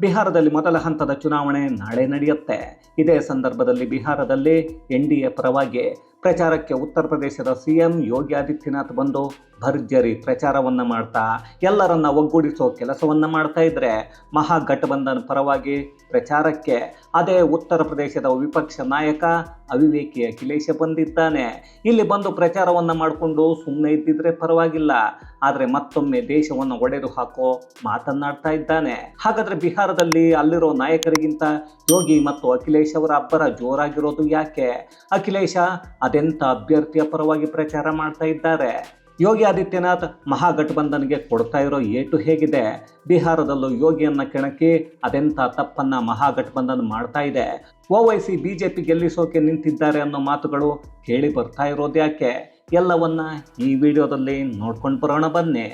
ಬಿಹಾರದಲ್ಲಿ ಮೊದಲ ಹಂತದ ಚುನಾವಣೆ ನಾಳೆ ನಡೆಯುತ್ತೆ. ಇದೇ ಸಂದರ್ಭದಲ್ಲಿ ಬಿಹಾರದಲ್ಲಿ ಎನ್ ಪರವಾಗಿ ಪ್ರಚಾರಕ್ಕೆ ಉತ್ತರ ಪ್ರದೇಶದ ಸಿಎಂ ಯೋಗಿ ಆದಿತ್ಯನಾಥ್ ಬಂದು ಭರ್ಜರಿ ಪ್ರಚಾರವನ್ನ ಮಾಡ್ತಾ, ಎಲ್ಲರನ್ನ ಒಗ್ಗೂಡಿಸೋ ಕೆಲಸವನ್ನು ಮಾಡ್ತಾ ಇದ್ರೆ ಮಹಾಗಠಬಂಧನ್ ಪರವಾಗಿ ಪ್ರಚಾರಕ್ಕೆ ಅದೇ ಉತ್ತರ ಪ್ರದೇಶದ ವಿಪಕ್ಷ ನಾಯಕ ಅವಿವೇಕಿ ಅಖಿಲೇಶ ಬಂದಿದ್ದಾನೆ. ಇಲ್ಲಿ ಬಂದು ಪ್ರಚಾರವನ್ನ ಮಾಡಿಕೊಂಡು ಸುಮ್ಮನೆ ಇದ್ದಿದ್ರೆ ಪರವಾಗಿಲ್ಲ. ಆದರೆ ಮತ್ತೊಮ್ಮೆ ದೇಶವನ್ನು ಒಡೆದು ಹಾಕೋ ಮಾತನ್ನಾಡ್ತಾ ಇದ್ದಾನೆ. ಹಾಗಾದ್ರೆ ಬಿಹಾರದಲ್ಲಿ ಅಲ್ಲಿರೋ ನಾಯಕರಿಗಿಂತ ಯೋಗಿ ಮತ್ತು ಅಖಿಲೇಶ್ ಅವರ ಅಬ್ಬರ ಜೋರಾಗಿರೋದು ಯಾಕೆ? ಅಖಿಲೇಶ ಅದೆಂಥ ಅಭ್ಯರ್ಥಿಯ ಪರವಾಗಿ ಪ್ರಚಾರ ಮಾಡ್ತಾ ಇದ್ದಾರೆ? ಯೋಗಿ ಆದಿತ್ಯನಾಥ್ ಮಹಾಗಠಬಂಧನ್ಗೆ ಕೊಡ್ತಾ ಇರೋ ಏಟು ಹೇಗಿದೆ? ಬಿಹಾರದಲ್ಲೂ ಯೋಗಿಯನ್ನ ಕೆಣಕಿ ಅದೆಂಥ ತಪ್ಪನ್ನ ಮಹಾಗಠಬಂಧನ್ ಮಾಡ್ತಾ ಇದೆ? ಓವೈಸಿ ಬಿಜೆಪಿ ಗೆಲ್ಲಿಸೋಕೆ ನಿಂತಿದ್ದಾರೆ ಅನ್ನೋ ಮಾತುಗಳು ಕೇಳಿ ಬರ್ತಾ ಇರೋದು ಯಾಕೆ? ಎಲ್ಲವನ್ನ ಈ ವಿಡಿಯೋದಲ್ಲಿ ನೋಡ್ಕೊಂಡು ಬರೋಣ ಬನ್ನಿ.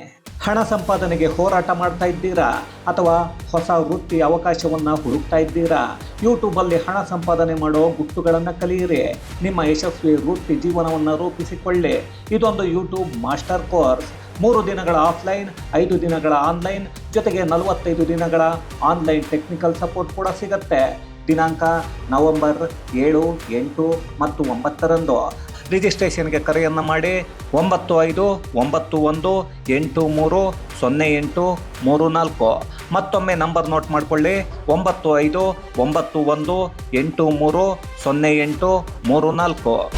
ಹಣ ಸಂಪಾದನೆಗೆ ಹೋರಾಟ ಮಾಡ್ತಾ ಇದ್ದೀರಾ? ಅಥವಾ ಹೊಸ ವೃತ್ತಿ ಅವಕಾಶವನ್ನು ಹುಡುಕ್ತಾ ಇದ್ದೀರಾ? ಯೂಟ್ಯೂಬಲ್ಲಿ ಹಣ ಸಂಪಾದನೆ ಮಾಡೋ ಗುಟ್ಟುಗಳನ್ನು ಕಲಿಯಿರಿ. ನಿಮ್ಮ ಯಶಸ್ವಿ ವೃತ್ತಿ ಜೀವನವನ್ನು ರೂಪಿಸಿಕೊಳ್ಳಿ. ಇದೊಂದು ಯೂಟ್ಯೂಬ್ ಮಾಸ್ಟರ್ ಕೋರ್ಸ್. ಮೂರು ದಿನಗಳ ಆಫ್ಲೈನ್, ಐದು ದಿನಗಳ ಆನ್ಲೈನ್, ಜೊತೆಗೆ ನಲವತ್ತೈದು ದಿನಗಳ ಆನ್ಲೈನ್ ಟೆಕ್ನಿಕಲ್ ಸಪೋರ್ಟ್ ಕೂಡ ಸಿಗುತ್ತೆ. ದಿನಾಂಕ ನವೆಂಬರ್ ಏಳು, ಎಂಟು ಮತ್ತು ಒಂಬತ್ತರಂದು. ರಿಜಿಸ್ಟ್ರೇಷನ್ಗೆ ಕರೆಯನ್ನು ಮಾಡಿ ಒಂಬತ್ತು ಐದು, ಒಂಬತ್ತು ಒಂದು, ಎಂಟು ಮೂರು, ಸೊನ್ನೆ ಎಂಟು, ಮೂರು ನಾಲ್ಕು. ಮತ್ತೊಮ್ಮೆ ನಂಬರ್ ನೋಟ್ ಮಾಡಿಕೊಳ್ಳಿ. ಒಂಬತ್ತು ಐದು, ಒಂಬತ್ತು ಒಂದು, ಎಂಟು ಮೂರು, ಸೊನ್ನೆ ಎಂಟು, ಮೂರು ನಾಲ್ಕು.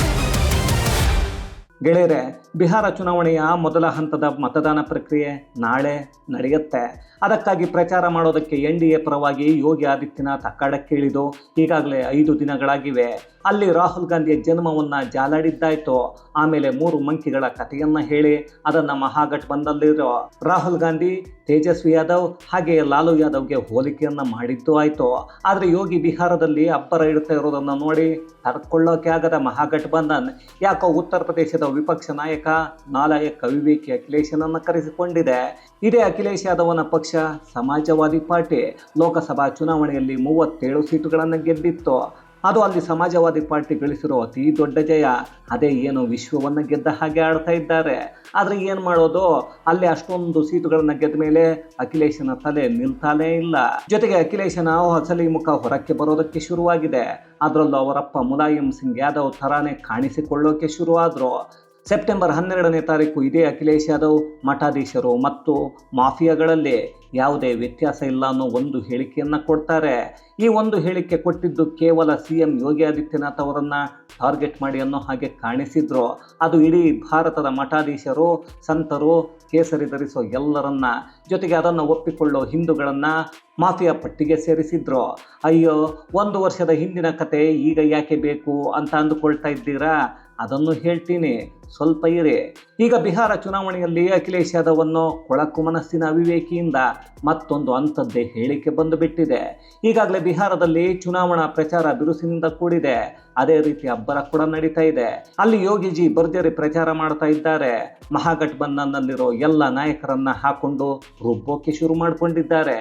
ಗೆಳೆಯರೆ ಬಿಹಾರ ಚುನಾವಣೆಯ ಮೊದಲ ಹಂತದ ಮತದಾನ ಪ್ರಕ್ರಿಯೆ ನಾಳೆ ನಡೆಯುತ್ತೆ. ಅದಕ್ಕಾಗಿ ಪ್ರಚಾರ ಮಾಡೋದಕ್ಕೆ ಎನ್ ಡಿ ಎ ಪರವಾಗಿ ಯೋಗಿ ಆದಿತ್ಯನಾಥ್ ಅಖಾಡಕ್ಕಿಳಿದು ಈಗಾಗಲೇ ಐದು ದಿನಗಳಾಗಿವೆ. ಅಲ್ಲಿ ರಾಹುಲ್ ಗಾಂಧಿಯ ಜನ್ಮವನ್ನು ಜಾಲಾಡಿದ್ದಾಯ್ತು. ಆಮೇಲೆ ಮೂರು ಮಂಕಿಗಳ ಕಥೆಯನ್ನ ಹೇಳಿ ಅದನ್ನ ಮಹಾಗಠಬಂಧನಲ್ಲಿರೋ ರಾಹುಲ್ ಗಾಂಧಿ, ತೇಜಸ್ವಿ ಯಾದವ್ ಹಾಗೆ ಲಾಲು ಯಾದವ್ಗೆ ಹೋಲಿಕೆಯನ್ನು ಮಾಡಿದ್ದು ಆಯಿತು. ಆದರೆ ಯೋಗಿ ಬಿಹಾರದಲ್ಲಿ ಅಬ್ಬರ ಇಡ್ತಾ ಇರೋದನ್ನು ನೋಡಿ ತಡ್ಕೊಳ್ಳೋಕೆ ಆಗದ ಮಹಾಗಠಬಂಧನ್ ಯಾಕೋ ಉತ್ತರ ಪ್ರದೇಶದ ವಿಪಕ್ಷ ನಾಯಕ ನಾಲಾಯಕ್ ಅವಿವೇಕಿ ಅಖಿಲೇಶನನ್ನು ಕರೆಸಿಕೊಂಡಿದೆ. ಇದೇ ಅಖಿಲೇಶ್ ಯಾದವನ ಪಕ್ಷ ಸಮಾಜವಾದಿ ಪಾರ್ಟಿ. ಲೋಕಸಭಾ ಚುನಾವಣೆಯಲ್ಲಿ ಮೂವತ್ತೇಳು ಸೀಟುಗಳನ್ನು ಗೆದ್ದಿತ್ತು. ಅದು ಅಲ್ಲಿ ಸಮಾಜವಾದಿ ಪಾರ್ಟಿ ಗಳಿಸಿರೋ ಅತಿ ದೊಡ್ಡ ಜಯ. ಅದೇ ಏನು ವಿಶ್ವವನ್ನು ಗೆದ್ದ ಹಾಗೆ ಆಡ್ತಾ ಇದ್ದಾರೆ. ಆದರೆ ಏನು ಮಾಡೋದು? ಅಲ್ಲಿ ಅಷ್ಟೊಂದು ಸೀಟುಗಳನ್ನು ಗೆದ್ದ ಮೇಲೆ ಅಖಿಲೇಶನ ತಲೆ ನಿಲ್ತಾನೇ ಇಲ್ಲ. ಜೊತೆಗೆ ಅಖಿಲೇಶನ ಹೊಸಲಿ ಮುಖ ಹೊರಕ್ಕೆ ಬರೋದಕ್ಕೆ ಶುರುವಾಗಿದೆ. ಅದರಲ್ಲೂ ಅವರಪ್ಪ ಮುಲಾಯಂ ಸಿಂಗ್ ಯಾದವ್ ಥರಾನೇ ಕಾಣಿಸಿಕೊಳ್ಳೋಕೆ ಶುರುವಾದ್ರು. ಸೆಪ್ಟೆಂಬರ್ ಹನ್ನೆರಡನೇ ತಾರೀಕು ಇದೇ ಅಖಿಲೇಶ್ ಯಾದವ್ ಮಠಾಧೀಶರು ಮತ್ತು ಮಾಫಿಯಾಗಳಲ್ಲಿ ಯಾವುದೇ ವ್ಯತ್ಯಾಸ ಇಲ್ಲ ಅನ್ನೋ ಒಂದು ಹೇಳಿಕೆಯನ್ನು ಕೊಡ್ತಾರೆ. ಈ ಒಂದು ಹೇಳಿಕೆ ಕೊಟ್ಟಿದ್ದು ಕೇವಲ ಸಿ ಎಂ ಯೋಗಿ ಆದಿತ್ಯನಾಥ್ ಅವರನ್ನು ಟಾರ್ಗೆಟ್ ಮಾಡಿ ಅನ್ನೋ ಹಾಗೆ ಕಾಣಿಸಿದ್ರು. ಅದು ಇಡೀ ಭಾರತದ ಮಠಾಧೀಶರು, ಸಂತರು, ಕೇಸರಿ ಧರಿಸೋ ಎಲ್ಲರನ್ನ ಜೊತೆಗೆ ಅದನ್ನು ಒಪ್ಪಿಕೊಳ್ಳೋ ಹಿಂದೂಗಳನ್ನು ಮಾಫಿಯಾ ಪಟ್ಟಿಗೆ ಸೇರಿಸಿದ್ರು. ಅಯ್ಯೋ, ಒಂದು ವರ್ಷದ ಹಿಂದಿನ ಕತೆ ಈಗ ಯಾಕೆ ಬೇಕು ಅಂತ ಅಂದುಕೊಳ್ತಾ ಇದ್ದೀರಾ? ಅದನ್ನು ಹೇಳ್ತೀನಿ. ಸ್ವಲ್ಪ ಇರಿ. ಈಗ ಬಿಹಾರ ಚುನಾವಣೆಯಲ್ಲಿ ಅಖಿಲೇಶ್ ಯಾದವನ್ನು ಕೊಳಕು ಮನಸ್ಸಿನ ಅವಿವೇಕಿಯಿಂದ ಮತ್ತೊಂದು ಅಂಥದ್ದೇ ಹೇಳಿಕೆ ಬಂದು ಬಿಟ್ಟಿದೆ ಈಗಾಗಲೇ ಬಿಹಾರದಲ್ಲಿ ಚುನಾವಣಾ ಪ್ರಚಾರ ಬಿರುಸಿನಿಂದ ಕೂಡಿದೆ. ಅದೇ ರೀತಿ ಅಬ್ಬರ ಕೂಡ ನಡೀತಾ ಇದೆ. ಅಲ್ಲಿ ಯೋಗಿಜಿ ಭರ್ಜರಿ ಪ್ರಚಾರ ಮಾಡ್ತಾ ಇದ್ದಾರೆ. ಮಹಾಗಠಬಂಧನ್ನಲ್ಲಿರೋ ಎಲ್ಲ ನಾಯಕರನ್ನ ಹಾಕೊಂಡು ರುಬ್ಬೋಕೆ ಶುರು ಮಾಡಿಕೊಂಡಿದ್ದಾರೆ.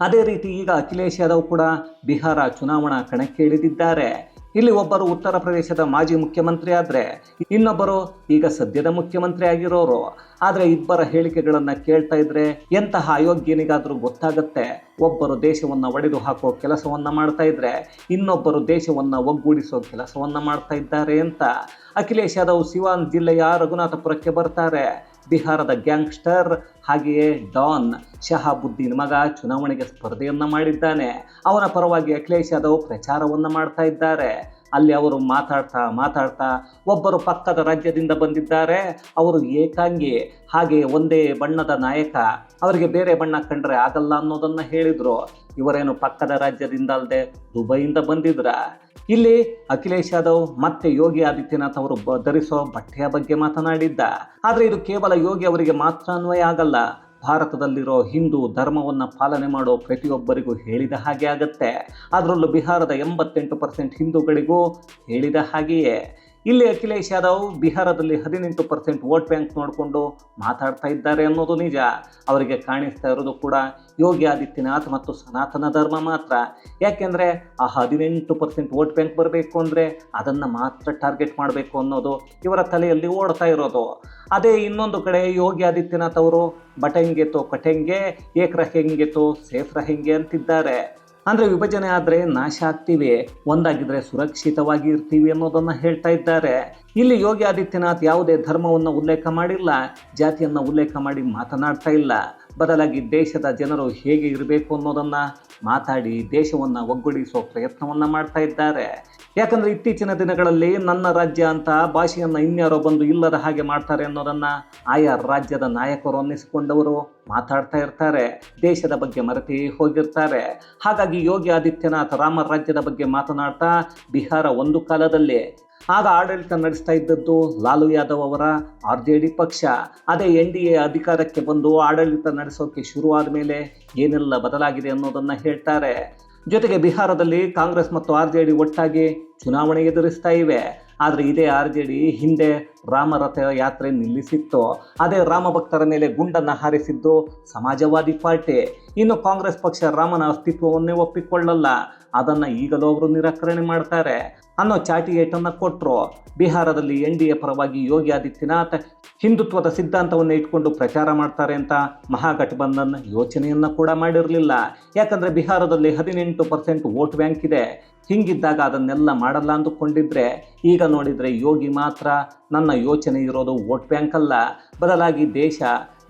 ಅದೇ ರೀತಿ ಈಗ ಅಖಿಲೇಶ್ ಯಾದವ್ ಕೂಡ ಬಿಹಾರ ಚುನಾವಣಾ ಕಣಕ್ಕೆ ಇಳಿದಿದ್ದಾರೆ. ಇಲ್ಲಿ ಒಬ್ಬರು ಉತ್ತರ ಪ್ರದೇಶದ ಮಾಜಿ ಮುಖ್ಯಮಂತ್ರಿ ಆದರೆ ಇನ್ನೊಬ್ಬರು ಈಗ ಸದ್ಯದ ಮುಖ್ಯಮಂತ್ರಿ ಆಗಿರೋರು. ಆದರೆ ಇಬ್ಬರ ಹೇಳಿಕೆಗಳನ್ನು ಕೇಳ್ತಾ ಇದ್ರೆ ಎಂತಹ ಅಯೋಗ್ಯನಿಗಾದರೂ ಗೊತ್ತಾಗತ್ತೆ. ಒಬ್ಬರು ದೇಶವನ್ನು ಒಡೆದು ಹಾಕೋ ಕೆಲಸವನ್ನು ಮಾಡ್ತಾ ಇದ್ರೆ ಇನ್ನೊಬ್ಬರು ದೇಶವನ್ನು ಒಗ್ಗೂಡಿಸೋ ಕೆಲಸವನ್ನು ಮಾಡ್ತಾ ಇದ್ದಾರೆ ಅಂತ. ಅಖಿಲೇಶ್ ಯಾದವ್ ಸಿವಾನ್ ಜಿಲ್ಲೆಯ ರಘುನಾಥಪುರಕ್ಕೆ ಬರ್ತಾರೆ. ಬಿಹಾರದ ಗ್ಯಾಂಗ್ಸ್ಟರ್ ಹಾಗೆಯೇ ಡಾನ್ ಶಹಾಬುದ್ದೀನ್ ಮಗ ಚುನಾವಣೆಗೆ ಸ್ಪರ್ಧೆಯನ್ನು ಮಾಡಿದ್ದಾನೆ. ಅವನ ಪರವಾಗಿ ಅಖಿಲೇಶ್ ಯಾದವ್ ಪ್ರಚಾರವನ್ನ ಮಾಡ್ತಾ ಇದ್ದಾರೆ. ಅಲ್ಲಿ ಅವರು ಮಾತಾಡ್ತಾ ಮಾತಾಡ್ತಾ ಒಬ್ಬರು ಪಕ್ಕದ ರಾಜ್ಯದಿಂದ ಬಂದಿದ್ದಾರೆ. ಅವರು ಏಕಾಂಗಿ, ಹಾಗೆ ಒಂದೇ ಬಣ್ಣದ ನಾಯಕ. ಅವರಿಗೆ ಬೇರೆ ಬಣ್ಣ ಕಂಡ್ರೆ ಆಗಲ್ಲ ಅನ್ನೋದನ್ನ ಹೇಳಿದರು. ಇವರೇನು ಪಕ್ಕದ ರಾಜ್ಯದಿಂದ ಅಲ್ಲದೆ ದುಬೈಯಿಂದ ಬಂದಿದ್ರ? ಇಲ್ಲಿ ಅಖಿಲೇಶ್ ಯಾದವ್ ಮತ್ತೆ ಯೋಗಿ ಆದಿತ್ಯನಾಥ್ ಅವರು ಧರಿಸೋ ಬಟ್ಟೆಯ ಬಗ್ಗೆ ಮಾತನಾಡಿದ್ದ. ಆದರೆ ಇದು ಕೇವಲ ಯೋಗಿ ಅವರಿಗೆ ಮಾತ್ರ ಅನ್ವಯ ಆಗಲ್ಲ. ಭಾರತದಲ್ಲಿರೋ ಹಿಂದೂ ಧರ್ಮವನ್ನು ಪಾಲನೆ ಮಾಡೋ ಪ್ರತಿಯೊಬ್ಬರಿಗೂ ಹೇಳಿದ ಹಾಗೆ ಆಗತ್ತೆ. ಅದರಲ್ಲೂ ಬಿಹಾರದ ಎಂಬತ್ತೆಂಟು ಪರ್ಸೆಂಟ್ ಹಿಂದೂಗಳಿಗೂ ಹೇಳಿದ ಹಾಗೆಯೇ. ಇಲ್ಲಿ ಅಖಿಲೇಶ್ ಯಾದವ್ ಬಿಹಾರದಲ್ಲಿ ಹದಿನೆಂಟು ಪರ್ಸೆಂಟ್ ವೋಟ್ ಬ್ಯಾಂಕ್ ನೋಡಿಕೊಂಡು ಮಾತಾಡ್ತಾ ಇದ್ದಾರೆ ಅನ್ನೋದು ನಿಜ. ಅವರಿಗೆ ಕಾಣಿಸ್ತಾ ಇರೋದು ಕೂಡ ಯೋಗಿ ಆದಿತ್ಯನಾಥ್ ಮತ್ತು ಸನಾತನ ಧರ್ಮ ಮಾತ್ರ. ಯಾಕೆಂದರೆ ಆ ಹದಿನೆಂಟು ಪರ್ಸೆಂಟ್ ವೋಟ್ ಬ್ಯಾಂಕ್ ಬರಬೇಕು ಅಂದರೆ ಅದನ್ನು ಮಾತ್ರ ಟಾರ್ಗೆಟ್ ಮಾಡಬೇಕು ಅನ್ನೋದು ಇವರ ತಲೆಯಲ್ಲಿ ಓಡ್ತಾ ಇರೋದು. ಅದೇ ಇನ್ನೊಂದು ಕಡೆ ಯೋಗಿ ಆದಿತ್ಯನಾಥ್ ಅವರು ಬಟಂಗೆ ತೋ ಕಟೆಂಗೆ, ಏಕ್ರ ಹೆಂಗೆ ತೋ ಸೇಫ್ರ ಹೆಂಗೆ ಅಂತಿದ್ದಾರೆ. ಅಂದರೆ ವಿಭಜನೆ ಆದರೆ ನಾಶ ಆಗ್ತೀವಿ. ಒಂದಾಗಿದ್ರೆ ಸುರಕ್ಷಿತವಾಗಿ ಇರ್ತೀವಿ ಅನ್ನೋದನ್ನು ಹೇಳ್ತಾ ಇದ್ದಾರೆ. ಇಲ್ಲಿ ಯೋಗಿ ಆದಿತ್ಯನಾಥ್ ಯಾವುದೇ ಧರ್ಮವನ್ನು ಉಲ್ಲೇಖ ಮಾಡಿಲ್ಲ, ಜಾತಿಯನ್ನು ಉಲ್ಲೇಖ ಮಾಡಿ ಮಾತನಾಡ್ತಾ ಇಲ್ಲ. ಬದಲಾಗಿ ದೇಶದ ಜನರು ಹೇಗೆ ಇರಬೇಕು ಅನ್ನೋದನ್ನು ಮಾತಾಡಿ ದೇಶವನ್ನು ಒಗ್ಗೂಡಿಸೋ ಪ್ರಯತ್ನವನ್ನು ಮಾಡ್ತಾ ಇದ್ದಾರೆ. ಯಾಕಂದರೆ ಇತ್ತೀಚಿನ ದಿನಗಳಲ್ಲಿ ನನ್ನ ರಾಜ್ಯ ಅಂತ ಭಾಷೆಯನ್ನು ಇನ್ಯಾರೋ ಬಂದು ಇಲ್ಲದ ಹಾಗೆ ಮಾಡ್ತಾರೆ ಅನ್ನೋದನ್ನು ಆಯಾ ರಾಜ್ಯದ ನಾಯಕರು ಅನ್ನಿಸಿಕೊಂಡವರು ಮಾತಾಡ್ತಾ ಇರ್ತಾರೆ, ದೇಶದ ಬಗ್ಗೆ ಮರೆತಿ ಹೋಗಿರ್ತಾರೆ. ಹಾಗಾಗಿ ಯೋಗಿ ಆದಿತ್ಯನಾಥ್ ರಾಮ ರಾಜ್ಯದ ಬಗ್ಗೆ ಮಾತನಾಡ್ತಾ ಬಿಹಾರ ಒಂದು ಕಾಲದಲ್ಲಿ. ಆಗ ಆಡಳಿತ ನಡೆಸ್ತಾ ಇದ್ದದ್ದು ಲಾಲು ಯಾದವ್ ಅವರ ಆರ್ ಜೆ ಡಿ ಪಕ್ಷ. ಅದೇ ಎನ್ ಡಿ ಎ ಅಧಿಕಾರಕ್ಕೆ ಬಂದು ಆಡಳಿತ ನಡೆಸೋಕೆ ಶುರುವಾದ ಮೇಲೆ ಏನೆಲ್ಲ ಬದಲಾಗಿದೆ ಅನ್ನೋದನ್ನು ಹೇಳ್ತಾರೆ. ಜೊತೆಗೆ ಬಿಹಾರದಲ್ಲಿ ಕಾಂಗ್ರೆಸ್ ಮತ್ತು ಆರ್ ಜೆ ಡಿ ಒಟ್ಟಾಗಿ ಚುನಾವಣೆ ಎದುರಿಸ್ತಾ ಇವೆ. ಆದರೆ ಇದೇ ಆರ್ ಜೆ ಡಿ ಹಿಂದೆ ರಾಮರಥ ಯಾತ್ರೆ ನಿಲ್ಲಿಸಿತ್ತು, ಅದೇ ರಾಮ ಭಕ್ತರ ಮೇಲೆ ಗುಂಡನ್ನು ಹಾರಿಸಿದ್ದು ಸಮಾಜವಾದಿ ಪಾರ್ಟಿ. ಇನ್ನು ಕಾಂಗ್ರೆಸ್ ಪಕ್ಷ ರಾಮನ ಅಸ್ತಿತ್ವವನ್ನೇ ಒಪ್ಪಿಕೊಳ್ಳಲ್ಲ. ಅದನ್ನು ಈಗಲೂ ಅವರು ನಿರಾಕರಣೆ ಮಾಡ್ತಾರೆ. ಅನ್ನೋ ಚಾಟಿ ಏಟನ್ನು ಕೊಟ್ಟರು ಬಿಹಾರದಲ್ಲಿ ಎನ್ ಡಿ ಎ ಪರವಾಗಿ ಯೋಗಿ ಆದಿತ್ಯನಾಥ್ ಹಿಂದುತ್ವದ ಸಿದ್ಧಾಂತವನ್ನು ಇಟ್ಕೊಂಡು ಪ್ರಚಾರ ಮಾಡ್ತಾರೆ ಅಂತ ಮಹಾಗಠಬಂಧನ್ ಯೋಚನೆಯನ್ನು ಕೂಡ ಮಾಡಿರಲಿಲ್ಲ. ಯಾಕಂದರೆ ಬಿಹಾರದಲ್ಲಿ ಹದಿನೆಂಟು ಪರ್ಸೆಂಟ್ ವೋಟ್ ಬ್ಯಾಂಕ್ ಇದೆ. ಹಿಂಗಿದ್ದಾಗ ಅದನ್ನೆಲ್ಲ ಮಾಡಲ್ಲ ಅಂದುಕೊಂಡಿದ್ರೆ, ಈಗ ನೋಡಿದರೆ ಯೋಗಿ ಮಾತ್ರ ನನ್ನ ಯೋಚನೆ ಇರೋದು ವೋಟ್ ಬ್ಯಾಂಕ್ ಅಲ್ಲ. ಬದಲಾಗಿ ದೇಶ,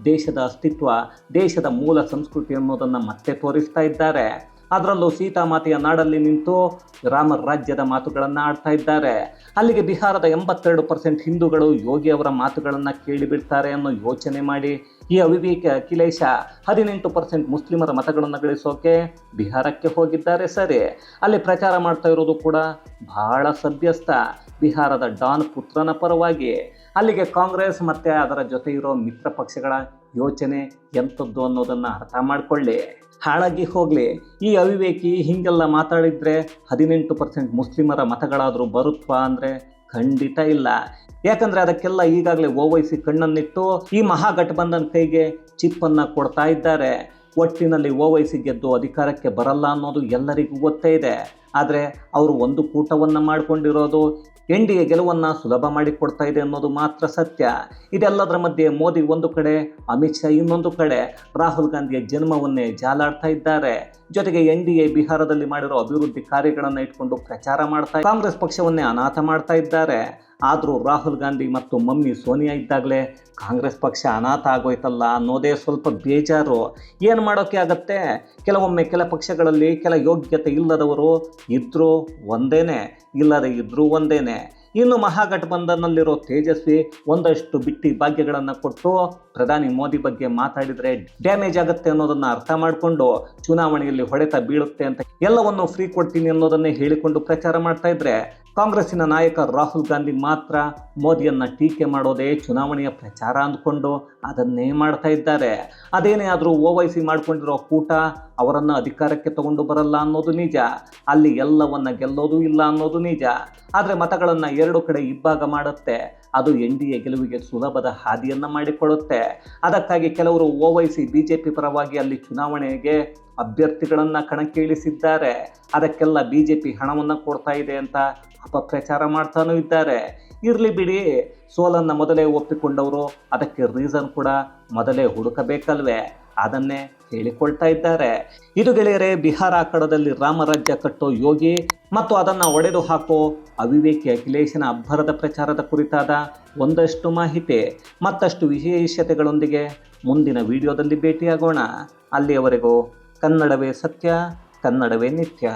ದೇಶದ ಅಸ್ತಿತ್ವ, ದೇಶದ ಮೂಲ ಸಂಸ್ಕೃತಿ ಅನ್ನೋದನ್ನು ಮತ್ತೆ ತೋರಿಸ್ತಾ ಇದ್ದಾರೆ. ಅದರಲ್ಲೂ ಸೀತಾಮಾತೆಯ ನಾಡಲ್ಲಿ ನಿಂತು ರಾಮ ರಾಜ್ಯದ ಮಾತುಗಳನ್ನು ಆಡ್ತಾ ಇದ್ದಾರೆ. ಅಲ್ಲಿಗೆ ಬಿಹಾರದ ಎಂಬತ್ತೆರಡು ಪರ್ಸೆಂಟ್ ಹಿಂದೂಗಳು ಯೋಗಿ ಅವರ ಮಾತುಗಳನ್ನು ಕೇಳಿಬಿಡ್ತಾರೆ ಅನ್ನೋ ಯೋಚನೆ ಮಾಡಿ. ಈ ಅವಿವೇಕ ಅಖಿಲೇಶ ಹದಿನೆಂಟು ಪರ್ಸೆಂಟ್ ಮುಸ್ಲಿಮರ ಮತಗಳನ್ನು ಗಳಿಸೋಕೆ ಬಿಹಾರಕ್ಕೆ ಹೋಗಿದ್ದಾರೆ. ಸರಿ, ಅಲ್ಲಿ ಪ್ರಚಾರ ಮಾಡ್ತಾ ಇರೋದು ಕೂಡ ಬಹಳ ಸಭ್ಯಸ್ಥ ಬಿಹಾರದ ಡಾನ್ ಪುತ್ರನ ಪರವಾಗಿ ಅಲ್ಲಿಗೆ ಕಾಂಗ್ರೆಸ್ ಮತ್ತು ಅದರ ಜೊತೆ ಇರೋ ಮಿತ್ರ ಪಕ್ಷಗಳ ಯೋಚನೆ ಎಂಥದ್ದು ಅನ್ನೋದನ್ನು ಅರ್ಥ ಮಾಡಿಕೊಳ್ಳಿ. ಹಾಳಾಗಿ ಹೋಗಲಿ. ಈ ಅವಿವೇಕಿ ಹೀಗೆಲ್ಲ ಮಾತಾಡಿದರೆ ಹದಿನೆಂಟು ಪರ್ಸೆಂಟ್ ಮುಸ್ಲಿಮರ ಮತಗಳಾದರೂ ಬರುತ್ತಾ ಅಂದರೆ ಖಂಡಿತ ಇಲ್ಲ. ಯಾಕಂದರೆ ಅದಕ್ಕೆಲ್ಲ ಈಗಾಗಲೇ ಓವೈಸಿ ಕಣ್ಣನ್ನಿಟ್ಟು ಈ ಮಹಾಗಠಬಂಧನ್ ಕೈಗೆ ಚಿಪ್ಪನ್ನು ಕೊಡ್ತಾ ಇದ್ದಾರೆ. ಒಟ್ಟಿನಲ್ಲಿ ಓವೈಸಿ ಗೆದ್ದು ಅಧಿಕಾರಕ್ಕೆ ಬರಲ್ಲ ಅನ್ನೋದು ಎಲ್ಲರಿಗೂ ಗೊತ್ತೇ ಇದೆ. ಆದರೆ ಅವರು ಒಂದು ಕೂಟವನ್ನು ಮಾಡಿಕೊಂಡಿರೋದು ಎನ್ ಡಿ ಎ ಗೆಲುವನ್ನು ಸುಲಭ ಮಾಡಿಕೊಡ್ತಾ ಇದೆ ಅನ್ನೋದು ಮಾತ್ರ ಸತ್ಯ. ಇದೆಲ್ಲದರ ಮಧ್ಯೆ ಮೋದಿ ಒಂದು ಕಡೆ, ಅಮಿತ್ ಶಾ ಇನ್ನೊಂದು ಕಡೆ ರಾಹುಲ್ ಗಾಂಧಿಯ ಜನ್ಮವನ್ನೇ ಜಾಲಾಡ್ತಾ ಇದ್ದಾರೆ. ಜೊತೆಗೆ ಎನ್ ಡಿ ಎ ಬಿಹಾರದಲ್ಲಿ ಮಾಡಿರೋ ಅಭಿವೃದ್ಧಿ ಕಾರ್ಯಗಳನ್ನು ಇಟ್ಕೊಂಡು ಪ್ರಚಾರ ಮಾಡ್ತಾ ಕಾಂಗ್ರೆಸ್ ಪಕ್ಷವನ್ನೇ ಅನಾಥ ಮಾಡ್ತಾ ಇದ್ದಾರೆ. ಆದರೂ ರಾಹುಲ್ ಗಾಂಧಿ ಮತ್ತು ಮಮ್ಮಿ ಸೋನಿಯಾ ಇದ್ದಾಗಲೇ ಕಾಂಗ್ರೆಸ್ ಪಕ್ಷ ಅನಾಥ ಆಗೋಯ್ತಲ್ಲ ಅನ್ನೋದೇ ಸ್ವಲ್ಪ ಬೇಜಾರು. ಏನು ಮಾಡೋಕ್ಕೆ ಆಗತ್ತೆ? ಕೆಲವೊಮ್ಮೆ ಕೆಲ ಪಕ್ಷಗಳಲ್ಲಿ ಕೆಲ ಯೋಗ್ಯತೆ ಇಲ್ಲದವರು ಇದ್ದರೂ ಒಂದೇನೆ, ಇಲ್ಲದೆ ಇದ್ದರೂ ಒಂದೇನೆ. ಇನ್ನು ಮಹಾಗಠಬಂಧನ್ನಲ್ಲಿರೋ ತೇಜಸ್ವಿ ಒಂದಷ್ಟು ಬಿಟ್ಟಿ ಭಾಗ್ಯಗಳನ್ನು ಕೊಟ್ಟು ಪ್ರಧಾನಿ ಮೋದಿ ಬಗ್ಗೆ ಮಾತಾಡಿದರೆ ಡ್ಯಾಮೇಜ್ ಆಗುತ್ತೆ ಅನ್ನೋದನ್ನು ಅರ್ಥ ಮಾಡಿಕೊಂಡು ಚುನಾವಣೆಯಲ್ಲಿ ಹೊಡೆತ ಬೀಳುತ್ತೆ ಅಂತ ಎಲ್ಲವನ್ನು ಫ್ರೀ ಕೊಡ್ತೀನಿ ಅನ್ನೋದನ್ನೇ ಹೇಳಿಕೊಂಡು ಪ್ರಚಾರ ಮಾಡ್ತಾ ಇದ್ರೆ ಕಾಂಗ್ರೆಸ್ಸಿನ ನಾಯಕ ರಾಹುಲ್ ಗಾಂಧಿ ಮಾತ್ರ ಮೋದಿಯನ್ನು ಟೀಕೆ ಮಾಡೋದೇ ಚುನಾವಣೆಯ ಪ್ರಚಾರ ಅಂದ್ಕೊಂಡು ಅದನ್ನೇ ಮಾಡ್ತಾ ಇದ್ದಾರೆ. ಅದೇನೇ ಆದರೂ ಓವೈಸಿ ಮಾಡ್ಕೊಂಡಿರೋ ಕೂಟ ಅವರನ್ನು ಅಧಿಕಾರಕ್ಕೆ ತಗೊಂಡು ಬರಲ್ಲ ಅನ್ನೋದು ನಿಜ. ಅಲ್ಲಿ ಎಲ್ಲವನ್ನು ಗೆಲ್ಲೋದು ಇಲ್ಲ ಅನ್ನೋದು ನಿಜ. ಆದರೆ ಮತಗಳನ್ನು ಎರಡು ಕಡೆ ಇಬ್ಬಾಗ ಮಾಡುತ್ತೆ. ಅದು ಎನ್ ಡಿ ಎ ಗೆಲುವಿಗೆ ಸುಲಭದ ಹಾದಿಯನ್ನು ಮಾಡಿಕೊಡುತ್ತೆ. ಅದಕ್ಕಾಗಿ ಕೆಲವರು ಓವೈಸಿ ಬಿ ಜೆ ಪಿ ಪರವಾಗಿ ಅಲ್ಲಿ ಚುನಾವಣೆಗೆ ಅಭ್ಯರ್ಥಿಗಳನ್ನು ಕಣಕ್ಕೆ ಇಳಿಸಿದ್ದಾರೆ ಅದಕ್ಕೆಲ್ಲ ಬಿ ಜೆ ಪಿ ಹಣವನ್ನು ಕೊಡ್ತಾ ಇದೆ ಅಂತ ಅಪಪ್ರಚಾರ ಮಾಡ್ತಾನೂ ಇದ್ದಾರೆ. ಇರಲಿ ಬಿಡಿ, ಸೋಲನ್ನು ಮೊದಲೇ ಒಪ್ಪಿಕೊಂಡವರು ಅದಕ್ಕೆ ರೀಸನ್ ಕೂಡ ಮೊದಲೇ ಹುಡುಕಬೇಕಲ್ವೇ? ಅದನ್ನೇ ಹೇಳಿಕೊಳ್ತಾ ಇದ್ದಾರೆ. ಇದು ಗೆಳೆಯರೆ, ಬಿಹಾರ ಕಡದಲ್ಲಿ ರಾಮರಾಜ್ಯ ಕಟ್ಟೋ ಯೋಗಿ ಮತ್ತು ಅದನ್ನು ಒಡೆದು ಹಾಕೋ ಅವಿವೇಕಿ ಅಖಿಲೇಶನ ಅಬ್ಬರದ ಪ್ರಚಾರದ ಕುರಿತಾದ ಒಂದಷ್ಟು ಮಾಹಿತಿ. ಮತ್ತಷ್ಟು ವಿಶೇಷತೆಗಳೊಂದಿಗೆ ಮುಂದಿನ ವಿಡಿಯೋದಲ್ಲಿ ಭೇಟಿಯಾಗೋಣ. ಅಲ್ಲಿಯವರೆಗೂ ಕನ್ನಡವೇ ಸತ್ಯ, ಕನ್ನಡವೇ ನಿತ್ಯ.